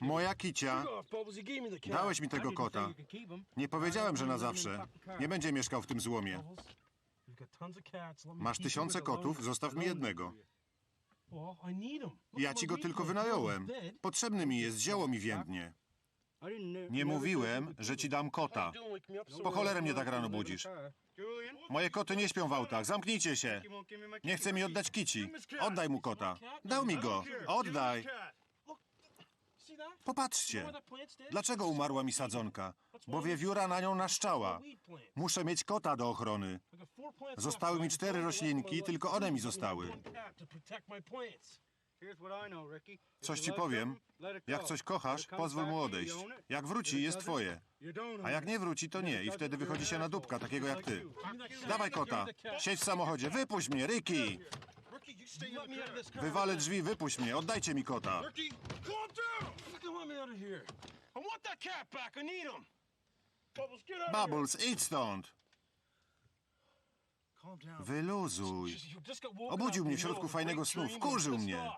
Moja kicia. Dałeś mi tego kota. Nie powiedziałem, że na zawsze. Nie będzie mieszkał w tym złomie. Masz tysiące kotów, zostaw mi jednego. Ja ci go tylko wynająłem. Potrzebny mi jest, zioło mi więdnie. Nie mówiłem, że ci dam kota. Po cholerę mnie tak rano budzisz. Moje koty nie śpią w autach, zamknijcie się. Nie chce mi oddać kici. Oddaj mu kota. Dał mi go. Oddaj. Popatrzcie. Dlaczego umarła mi sadzonka? Bo wiewióra na nią naszczała. Muszę mieć kota do ochrony. Zostały mi cztery roślinki, tylko one mi zostały. Coś ci powiem. Jak coś kochasz, pozwól mu odejść. Jak wróci, jest twoje. A jak nie wróci, to nie. I wtedy wychodzi się na dupka, takiego jak ty. Dawaj kota. Siedź w samochodzie. Wypuść mnie, Ricky. Wywalę drzwi, wypuść mnie. Oddajcie mi kota. Bubbles, idź stąd. Wyluzuj. Obudził mnie w środku fajnego snu. Wkurzył mnie.